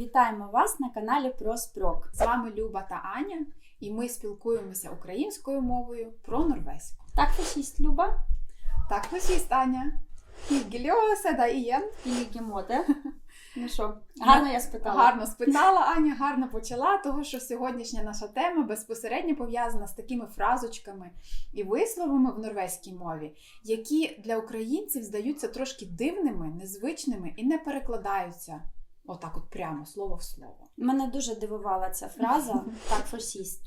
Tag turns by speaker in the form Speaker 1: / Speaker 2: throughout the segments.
Speaker 1: Вітаємо вас на каналі про Спрок.
Speaker 2: З вами Люба та Аня, і ми спілкуємося українською мовою про норвезьку.
Speaker 1: Так, фашіст Люба.
Speaker 2: Так, фашіст Аня. Да ієн.
Speaker 1: І моде. Ну що, гарно я спитала.
Speaker 2: Гарно спитала Аня, гарно почала, того що сьогоднішня наша тема безпосередньо пов'язана з такими фразочками і висловами в норвезькій мові, які для українців здаються трошки дивними, незвичними і не перекладаються отак, от прямо слово в слово.
Speaker 1: Мене дуже дивувала ця фраза так, фашіст.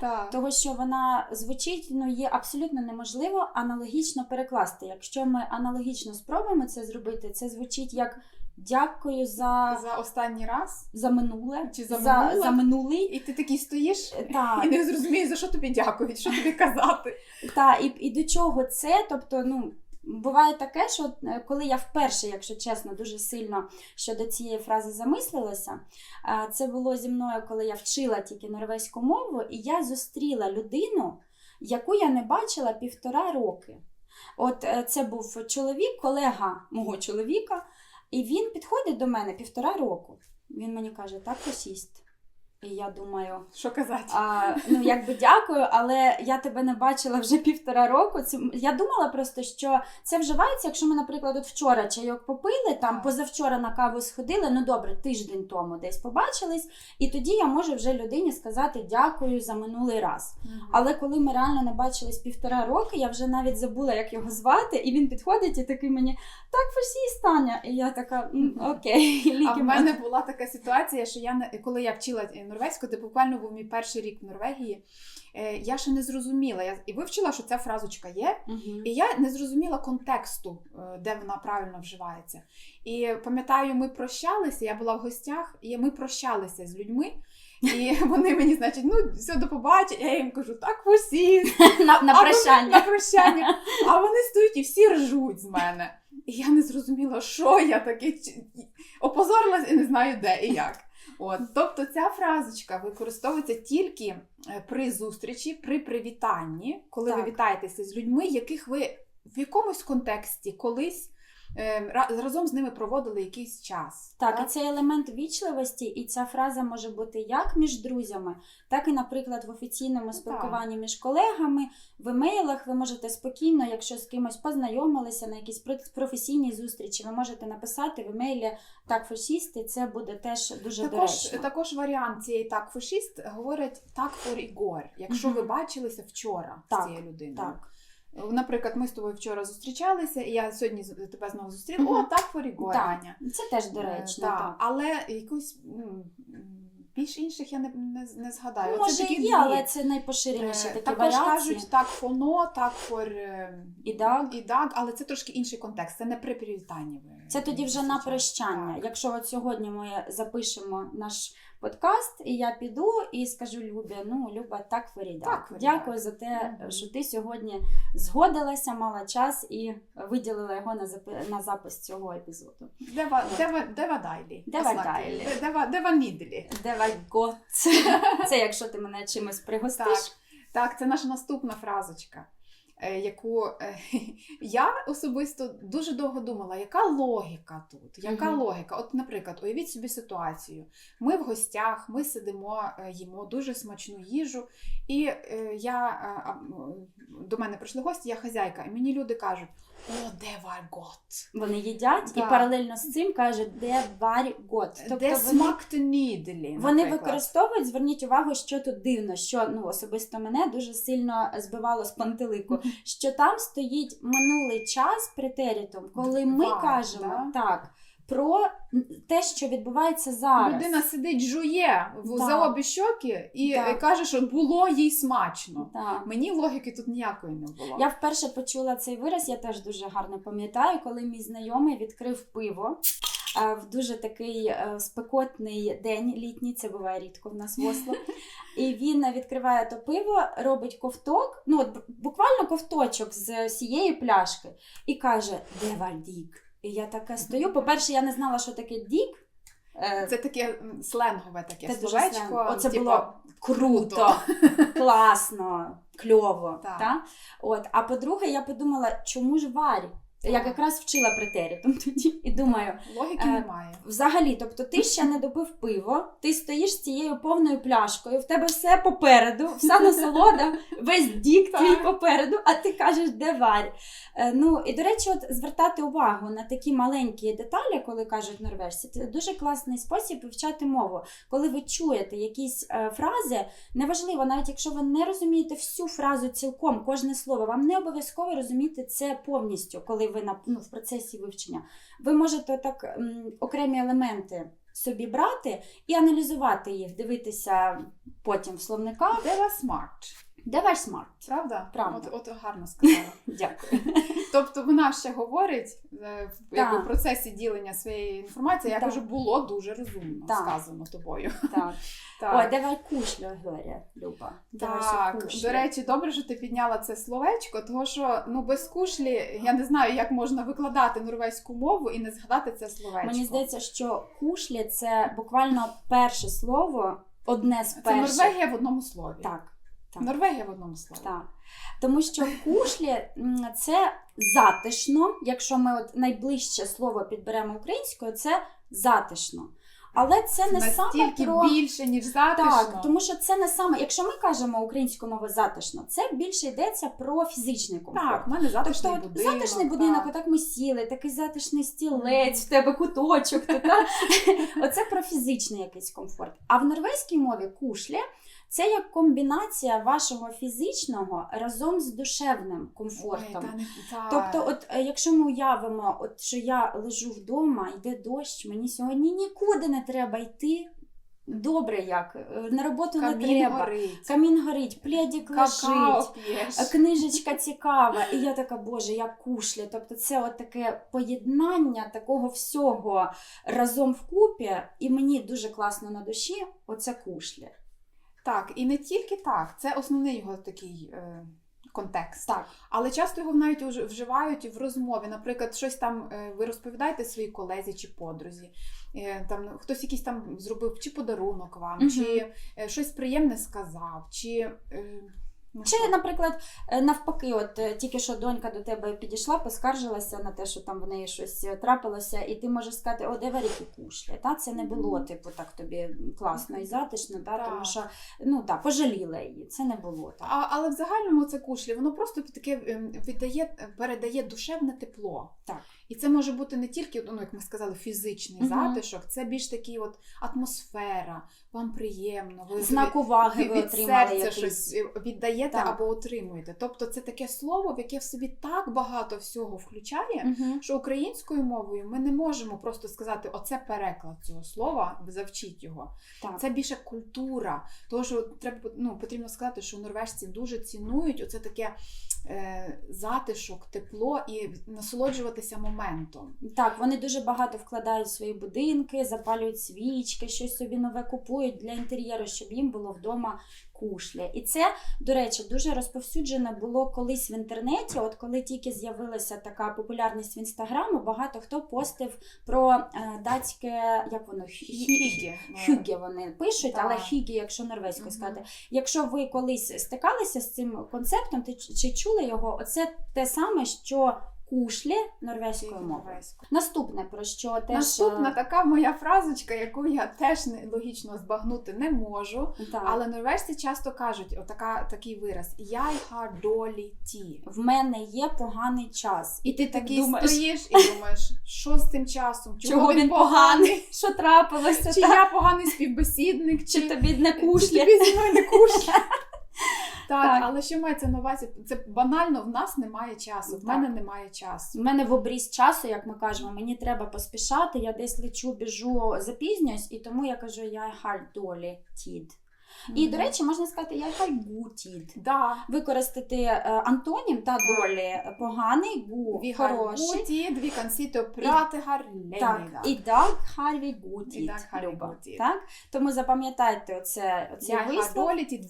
Speaker 2: Так.
Speaker 1: Того, що вона звучить, ну є абсолютно неможливо аналогічно перекласти. Якщо ми аналогічно спробуємо це зробити, це звучить як дякую за,
Speaker 2: За останній раз,
Speaker 1: за минуле,
Speaker 2: Чи за
Speaker 1: за, за минулий.
Speaker 2: і ти такий стоїш
Speaker 1: Так.
Speaker 2: і не зрозумієш, за що тобі дякують, що тобі казати.
Speaker 1: Та і, і до чого це? Тобто, ну буває таке, що е, коли я вперше, якщо чесно, дуже сильно щодо цієї фрази замислилася, це було зі мною, коли я вчила тільки норвезьку мову, і я зустріла людину, яку я не бачила півтора роки. От е, це був чоловік, колега мого чоловіка, і він підходить до мене півтора року. Він мені каже, так росіст. І я думаю,
Speaker 2: Що казати?
Speaker 1: а, ну, якби дякую, але я тебе не бачила вже півтора року. Це, я думала просто, що це вживається, якщо ми, наприклад, от вчора чайок попили, там позавчора на каву сходили, ну добре, тиждень тому десь побачились, і тоді я можу вже людині сказати дякую за минулий раз. Але коли ми реально не бачились півтора роки, я вже навіть забула, як його звати, і він підходить і такий мені так фашіст, Таня. І я така «М, окей,
Speaker 2: А в мене була така ситуація, що я не- коли я вчила е, норвезьку, це буквально був мій перший рік в Норвегії. е, Я ще не зрозуміла. Я і вивчила, що ця фразочка є,
Speaker 1: Мгм.
Speaker 2: і я не зрозуміла контексту, е, де вона правильно вживається. І пам'ятаю, ми прощалися. Я була в гостях, і ми прощалися з людьми. І вони мені, значить, ну все до побачення. Я їм кажу, так усі,
Speaker 1: на, на
Speaker 2: А вони. На прощання. А вони стоять і всі ржуть з мене. І я не зрозуміла, що я таке опозорилась і не знаю де і як. От, тобто ця фразочка використовується тільки е, при зустрічі, при привітанні, коли ви вітаєтеся з людьми, яких ви в якомусь контексті колись разом з ними проводили якийсь час.
Speaker 1: Так, і цей елемент вічливості, і ця фраза може бути як між друзями, так і, наприклад, в офіційному спілкуванні між колегами, в емейлах ви можете спокійно, якщо з кимось познайомилися на якійсь про- професійній зустрічі, ви можете написати в емейлі так фашісти, це буде теж дуже
Speaker 2: Також,
Speaker 1: доречно.
Speaker 2: також варіант цієї так фашист говорять так for ігор, якщо ви бачилися вчора
Speaker 1: Так,
Speaker 2: з цією людиною.
Speaker 1: Так.
Speaker 2: Наприклад, ми з тобою вчора зустрічалися, і я сьогодні тебе знову зустріла. О, так. Аня.
Speaker 1: Це теж доречно.
Speaker 2: Е,
Speaker 1: так.
Speaker 2: Але якусь ну, більш інших я не, не, не згадаю.
Speaker 1: Може,
Speaker 2: такі
Speaker 1: є, але це найпоширеніші
Speaker 2: Е,
Speaker 1: такі
Speaker 2: Також
Speaker 1: варіації.
Speaker 2: кажуть так фоно, так for е,
Speaker 1: І даг.
Speaker 2: і даг, але це трошки інший контекст. Це не при привітанні.
Speaker 1: Це тоді вже на прощання.
Speaker 2: Так.
Speaker 1: Якщо от сьогодні ми запишемо наш подкаст, і я піду і скажу Любі, ну Люба, так Феріда. Дякую за те,
Speaker 2: Мгм.
Speaker 1: що ти сьогодні згодилася, мала час і виділила його на запи- на запис цього епізоду.
Speaker 2: Дева, дева, дева дайлі.
Speaker 1: Дева дайлі.
Speaker 2: Де- Дева, дева нідлі.
Speaker 1: Давай гот. Це якщо ти мене чимось пригостиш.
Speaker 2: Так, так, це наша наступна фразочка, яку е, я особисто дуже довго думала, яка логіка тут? Яка
Speaker 1: Мгм.
Speaker 2: логіка? От, наприклад, уявіть собі ситуацію. Ми в гостях, ми сидимо, е, їмо дуже смачну їжу, і е, я е, до мене прийшли гості, я хазяйка, і мені люди кажуть: О, де вар гот?
Speaker 1: Вони їдять і паралельно з цим кажуть, де варь гот. Тобто
Speaker 2: де смак нідлі?
Speaker 1: Вони використовують, зверніть увагу, що тут дивно, що ну особисто мене дуже сильно збивало з пантелику. Що там стоїть минулий час претерітум, коли ми
Speaker 2: Два,
Speaker 1: кажемо
Speaker 2: да?
Speaker 1: так про те, що відбувається зараз.
Speaker 2: Людина сидить, жує в
Speaker 1: Так.
Speaker 2: за обі щоки і е, каже, що було їй смачно.
Speaker 1: Так.
Speaker 2: Мені логіки тут ніякої не було.
Speaker 1: Я вперше почула цей вираз, я теж дуже гарно пам'ятаю, коли мій знайомий відкрив пиво. Е, В дуже такий е, спекотний день літній, це буває рідко в нас в Осло. І він відкриває то пиво, робить ковток, ну от буквально ковточок з цієї пляшки, і каже: Де вальдік? І я така стою. По-перше, я не знала, що таке дік. Е,
Speaker 2: Це таке сленгове таке
Speaker 1: Це
Speaker 2: словечко.
Speaker 1: сленгове. Оце
Speaker 2: типу,
Speaker 1: було круто, класно, кльово.
Speaker 2: Так.
Speaker 1: Та? От. А по-друге, я подумала, чому ж варі? Я якраз вчила претерітум тоді і думаю,
Speaker 2: Логіки
Speaker 1: Е,
Speaker 2: немає.
Speaker 1: Взагалі, тобто ти ще не допив пиво, ти стоїш з цією повною пляшкою, в тебе все попереду, вся насолода, весь дік твій попереду, а ти кажеш, де варь. Е, Ну і до речі, от звертати увагу на такі маленькі деталі, коли кажуть норвежці, це дуже класний спосіб вивчати мову. Коли ви чуєте якісь е, фрази, неважливо, навіть якщо ви не розумієте всю фразу цілком, кожне слово, вам не обов'язково розуміти це повністю, коли ви на ну, в процесі вивчення. Ви можете так окремі елементи собі брати і аналізувати їх, дивитися потім в словниках.
Speaker 2: Де вас смарт?
Speaker 1: Де ваш смарт?
Speaker 2: Правда?
Speaker 1: Правда.
Speaker 2: От, от гарно сказала.
Speaker 1: Дякую.
Speaker 2: Тобто вона ще говорить е, в якби, процесі ділення своєї інформації, я кажу, було дуже розумно сказано тобою.
Speaker 1: Так.
Speaker 2: Так.
Speaker 1: Ой, давай кушлю, Глорія, Люба. Давай
Speaker 2: Так, до речі, добре, що ти підняла це словечко, тому що ну без кушлі я не знаю, як можна викладати норвезьку мову і не згадати це словечко.
Speaker 1: Мені здається, що кушлі це буквально перше слово, одне з
Speaker 2: це. Норвегія в одному слові.
Speaker 1: Так. Так.
Speaker 2: Норвегія в одному слові.
Speaker 1: Так. Тому що кушлі це затишно. Якщо ми от найближче слово підберемо українською, це затишно. Але це не саме про
Speaker 2: більше, ніж затишно.
Speaker 1: так, тому що це не саме. Якщо ми кажемо українською мовою затишно, це більше йдеться про фізичний комфорт.
Speaker 2: Так, в мене затишний
Speaker 1: Тобто,
Speaker 2: будинок.
Speaker 1: затишний будинок,
Speaker 2: так.
Speaker 1: отак ми сіли, такий затишний стілець, в тебе куточок. Оце про фізичний якийсь комфорт. А в норвезькій мові кушлі це як комбінація вашого фізичного разом з душевним
Speaker 2: Ой,
Speaker 1: комфортом.
Speaker 2: та та.
Speaker 1: Тобто, от е, якщо ми уявимо, от що я лежу вдома, йде дощ, мені сьогодні нікуди не треба йти. Добре, як е, на роботу не
Speaker 2: камін
Speaker 1: треба.
Speaker 2: горить,
Speaker 1: Камін горить, пледік лежить.
Speaker 2: п'єш.
Speaker 1: Е, Книжечка цікава, і я така, боже, я кушля. Тобто це от таке поєднання такого всього разом вкупі, і мені дуже класно на душі, оце кушлі.
Speaker 2: Так, і не тільки так, це основний його такий е, контекст.
Speaker 1: Так.
Speaker 2: Але часто його навіть уж- вживають в розмові. Наприклад, щось там е, ви розповідаєте своїй колезі чи подрузі. Е, Там хтось якийсь там зробив чи подарунок вам,
Speaker 1: Мгм.
Speaker 2: чи е, щось приємне сказав, чи. е, ну,
Speaker 1: Чи, наприклад, е, навпаки, от е, тільки що донька до тебе підійшла, поскаржилася на те, що там в неї щось е, трапилося, і ти можеш сказати, о, де варіки кушлі. Та? Це не було, типу, так тобі класно і затишно, та?
Speaker 2: Так.
Speaker 1: тому що ну, так, пожаліла її, це не було так.
Speaker 2: А, але в загальному це кушлі, воно просто таке ем, віддає, передає душевне тепло.
Speaker 1: Так.
Speaker 2: І це може бути не тільки, ну, як ми сказали, фізичний
Speaker 1: Мгм.
Speaker 2: затишок, це більш такий от атмосфера, вам приємно. Ви
Speaker 1: Знак уваги
Speaker 2: від,
Speaker 1: ви
Speaker 2: від
Speaker 1: отримали
Speaker 2: серця
Speaker 1: якийсь.
Speaker 2: щось е, віддаєте
Speaker 1: Так.
Speaker 2: або отримуєте. Тобто це таке слово, в яке в собі так багато всього включає,
Speaker 1: Мгм.
Speaker 2: що українською мовою ми не можемо просто сказати, оце переклад цього слова, завчіть його.
Speaker 1: Так.
Speaker 2: Це більше культура. Тому що треба ну, потрібно сказати, що норвежці дуже цінують оце таке е, затишок, тепло і насолоджуватися моментом.
Speaker 1: Так, вони дуже багато вкладають в свої будинки, запалюють свічки, щось собі нове купують для інтер'єру, щоб їм було вдома кушлі. І це, до речі, дуже розповсюджено було колись в інтернеті. От коли тільки з'явилася така популярність в інстаграму, багато хто постив про е, датське, як воно
Speaker 2: Хігі.
Speaker 1: Хюге вони пишуть, але хігі, якщо норвезькою сказати. Якщо ви колись стикалися з цим концептом, чи чули його? Оце те саме, що кушлі норвезькою мовою. Наступне про що теж
Speaker 2: Наступна
Speaker 1: е,
Speaker 2: така моя фразочка, яку я теж не, логічно збагнути не можу.
Speaker 1: так.
Speaker 2: Але норвежці часто кажуть отака, такий вираз «Jeg har dårlig
Speaker 1: в мене є поганий час,
Speaker 2: І ти такий
Speaker 1: думаєш,
Speaker 2: стоїш і думаєш, що з цим часом?
Speaker 1: чого він поганий, що трапилося,
Speaker 2: Чи
Speaker 1: так?
Speaker 2: я поганий співбесідник,
Speaker 1: чи тобі не
Speaker 2: Чи тобі зі мною не кушля? Так,
Speaker 1: Так.
Speaker 2: але що мається на увазі? Це банально, в нас немає часу, в мене немає часу.
Speaker 1: У мене в обріз часу, як ми кажемо, мені треба поспішати, я десь лечу, біжу, запізнююсь, і тому я кажу, я hard долі тід. І, до речі, можна сказати, я god
Speaker 2: да.
Speaker 1: Використати е, антонім та долі поганий, гу хороший.
Speaker 2: sitte og prate her lenge
Speaker 1: Так, і так har vi god
Speaker 2: І
Speaker 1: tid,
Speaker 2: так har vi
Speaker 1: Люба. Так? Тому запам'ятайте оце, оцей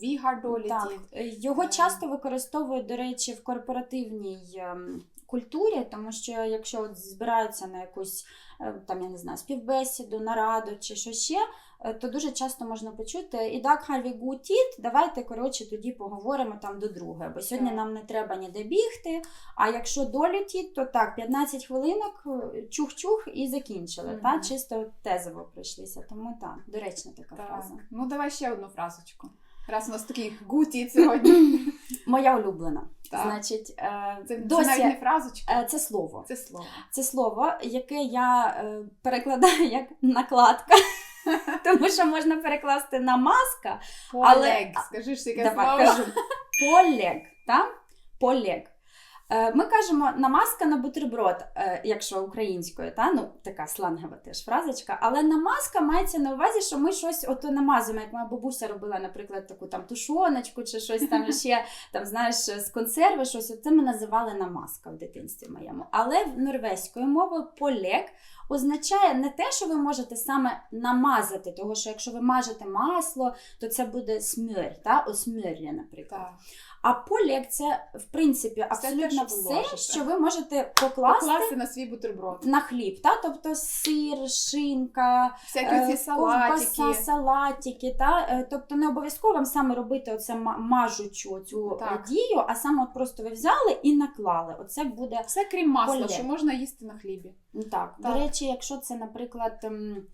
Speaker 2: vi har dårlig
Speaker 1: Так, е, його
Speaker 2: Е.
Speaker 1: часто використовують, до речі, в корпоративній ем, культурі, тому що якщо от збираються на якусь е, там, я не знаю, співбесіду, нараду чи що ще, е, то дуже часто можна почути і так Харві гутіт, давайте коротше тоді поговоримо там до друге, бо сьогодні
Speaker 2: Так.
Speaker 1: нам не треба ніде бігти. А якщо долетіть, то так, 15 хвилинок, е, чух-чух і закінчили.
Speaker 2: Мгм.
Speaker 1: Та? Чисто тезово прийшлися. Тому так, доречна така
Speaker 2: Так.
Speaker 1: фраза.
Speaker 2: Ну, давай ще одну фразочку. Раз у нас такий гуті сьогодні.
Speaker 1: Моя улюблена.
Speaker 2: Так.
Speaker 1: Значить, е,
Speaker 2: Це, це навіть не фразочка,
Speaker 1: е, це слово.
Speaker 2: це слово.
Speaker 1: Це слово, яке я е, перекладаю як накладка. Тому що можна перекласти на маска,
Speaker 2: Полег. Скажи ж яке
Speaker 1: Давай
Speaker 2: слово.
Speaker 1: кажу. Полег. Та? Полег. Е, Ми кажемо намазка на бутерброд, е, якщо українською, та? ну така слангова теж фразочка. Але намазка мається на увазі, що ми щось ото намазуємо, як моя бабуся робила, наприклад, таку там тушоночку чи щось там ще, там, знаєш, з консерви, щось. Це ми називали намазка в дитинстві моєму. Але в норвезькою мовою полег означає не те, що ви можете саме намазати, того що якщо ви мажете масло, то це буде смір, та? осмір'я, наприклад.
Speaker 2: Так.
Speaker 1: А полек це, в принципі, абсолютно все,
Speaker 2: ложите.
Speaker 1: що ви можете покласти
Speaker 2: Покласти на свій бутерброд.
Speaker 1: на хліб. Та? Тобто сир, шинка,
Speaker 2: Всякі
Speaker 1: е,
Speaker 2: ці салатики.
Speaker 1: ковбаса, салатики. Та? Е, Тобто не обов'язково вам саме робити оце ма- мажучу цю е,
Speaker 2: Так.
Speaker 1: дію, а саме от просто ви взяли і наклали. Оце буде
Speaker 2: Все крім масла,
Speaker 1: Полег.
Speaker 2: що можна їсти на хлібі.
Speaker 1: Ну, Так,
Speaker 2: Так.
Speaker 1: до речі, якщо це, наприклад, ем,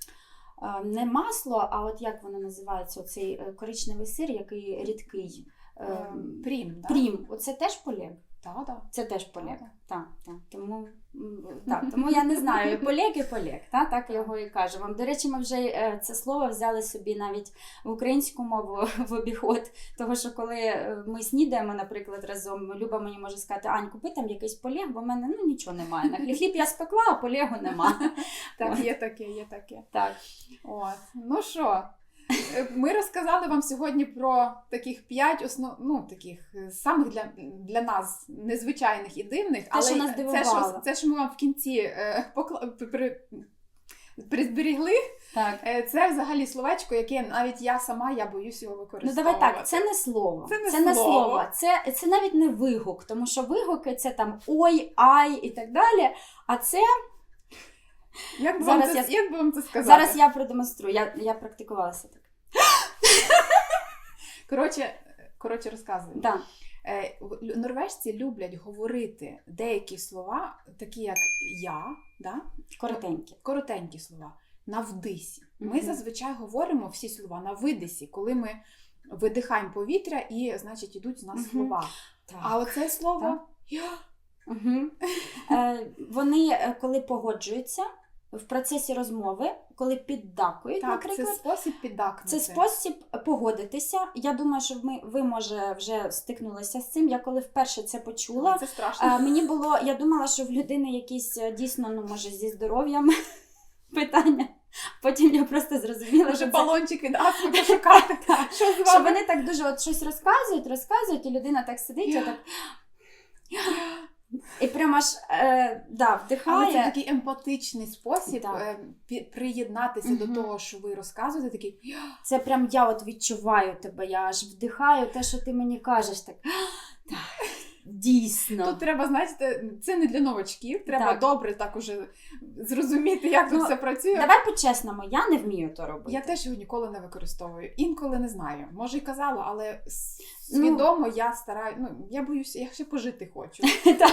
Speaker 1: е, не масло, а от як воно називається, оцей е, коричневий сир, який рідкий. ем,
Speaker 2: Ем, Прім, да?
Speaker 1: Прім, оце теж полег.
Speaker 2: Так, так.
Speaker 1: Це теж полег.
Speaker 2: Так.
Speaker 1: Так, так. Тому, так, тому я не знаю, і полег, і полег. Та? Так його і кажу вам. До речі, ми вже е, це слово взяли собі навіть в українську мову в обіход. Того, що коли е, ми снідаємо, наприклад, разом, Люба мені може сказати, Ань, купи там якийсь полег, бо в мене ну, нічого немає. На хліб я спекла, а полегу нема.
Speaker 2: Так, є таке, є таке.
Speaker 1: Так.
Speaker 2: От. Ну що, ми розказали вам сьогодні про таких п'ять основ... ну, таких е, самих для, для нас незвичайних і дивних, але
Speaker 1: що нас
Speaker 2: це, що, це, що ми вам в кінці е, покла... при... призберігли,
Speaker 1: так.
Speaker 2: е, це взагалі словечко, яке навіть я сама я боюсь його
Speaker 1: Ну давай так, це не слово.
Speaker 2: Це не слово.
Speaker 1: слово. Це, це навіть не вигук, тому що вигуки це там ой, ай і так далі. А це
Speaker 2: Як би,
Speaker 1: Зараз
Speaker 2: вам це,
Speaker 1: я-
Speaker 2: як би вам це сказати?
Speaker 1: зараз я продемонструю. Я, я практикувалася так.
Speaker 2: Коротше, коротше розказую.
Speaker 1: Да.
Speaker 2: Е, Норвежці люблять говорити деякі слова, такі як я, да?
Speaker 1: Коротенькі.
Speaker 2: коротенькі слова, на вдисі. Ми
Speaker 1: Мгм.
Speaker 2: зазвичай говоримо всі слова на видисі, коли ми видихаємо повітря і, значить, ідуть з нас
Speaker 1: Мгм.
Speaker 2: слова.
Speaker 1: Так.
Speaker 2: А оце слово
Speaker 1: Так.
Speaker 2: я.
Speaker 1: Угу. Вони, е, коли погоджуються в процесі розмови, коли піддакують,
Speaker 2: Так, це спосіб піддакнути.
Speaker 1: Це спосіб погодитися. Я думаю, що ми, ви, може, вже стикнулися з цим. Я коли вперше це почула,
Speaker 2: Це страшно.
Speaker 1: е, мені було, я думала, що в людини якісь е, дійсно, ну, може, зі здоров'ям питання. Потім я просто зрозуміла,
Speaker 2: Може
Speaker 1: що
Speaker 2: балончик від астми пошукати. Що
Speaker 1: що вони так дуже от щось розказують, розказують, і людина так сидить, і так. І прямо аж е, да,
Speaker 2: Але це такий емпатичний спосіб
Speaker 1: Так.
Speaker 2: е, приєднатися
Speaker 1: Мгм.
Speaker 2: до того, що ви розказуєте. Такий
Speaker 1: Це прям я от відчуваю тебе, я аж вдихаю те, що ти мені кажеш. Так, так дійсно.
Speaker 2: Тут треба, знаєте, це не для новачків. Треба
Speaker 1: Так.
Speaker 2: добре так уже зрозуміти, як тут
Speaker 1: Ну,
Speaker 2: все працює.
Speaker 1: Давай по-чесному, я не вмію то робити.
Speaker 2: Я теж його ніколи не використовую. Інколи не знаю. Може, й казала, але с-
Speaker 1: Ну.
Speaker 2: я стараю. Ну я боюся, я ще пожити хочу.
Speaker 1: Так.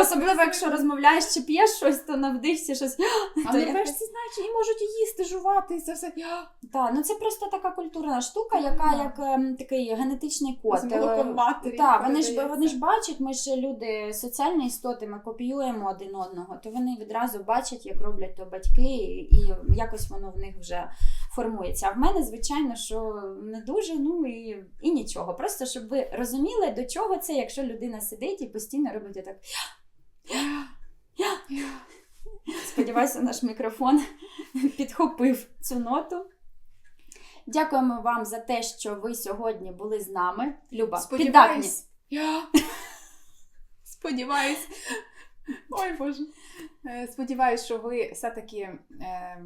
Speaker 1: Особливо, якщо розмовляєш чи п'єш щось, то на вдихсі щось.
Speaker 2: А
Speaker 1: то я
Speaker 2: норвежці, знаєш, і можуть і їсти, жувати, і це все.
Speaker 1: Так, ну це просто така культурна штука, яка як ем, такий генетичний код. Е, Так, вони ж вони ж бачать, ми ж люди соціальні істоти, ми копіюємо один одного, то вони відразу бачать, як роблять то батьки, і якось воно в них вже формується. А в мене, звичайно, що не дуже, ну і, і нічого. Просто щоб ви розуміли, до чого це, якщо людина сидить і постійно робить отак. Сподіваюся, наш мікрофон підхопив цю ноту. Дякуємо вам за те, що ви сьогодні були з нами. Люба.
Speaker 2: Сподіваюсь. Я... Сподіваюсь, Ой Боже. Е, Сподіваюсь, що ви все-таки е,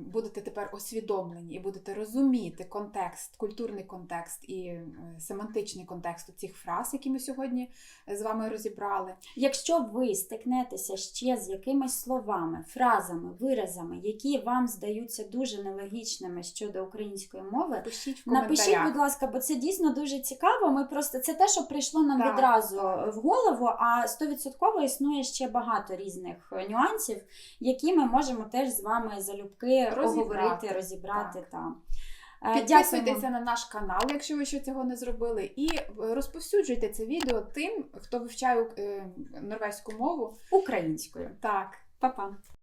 Speaker 2: будете тепер освідомлені і будете розуміти контекст, культурний контекст і е, семантичний контекст цих фраз, які ми сьогодні з вами розібрали.
Speaker 1: Якщо ви стикнетеся ще з якимись словами, фразами, виразами, які вам здаються дуже нелогічними щодо української мови,
Speaker 2: Пишіть в
Speaker 1: Напишіть, будь ласка, бо це дійсно дуже цікаво. Ми просто це те, що прийшло нам
Speaker 2: Так,
Speaker 1: відразу
Speaker 2: так.
Speaker 1: в голову. А стовідсотково існує ще багато різних е, нюансів, які ми можемо теж з вами залюбки поговорити, розібрати
Speaker 2: так.
Speaker 1: там. Е,
Speaker 2: Підписуйтеся на наш канал, якщо ви ще цього не зробили, і е, розповсюджуйте це відео тим, хто вивчає норвезьку мову.
Speaker 1: українською.
Speaker 2: Так.
Speaker 1: Па-па.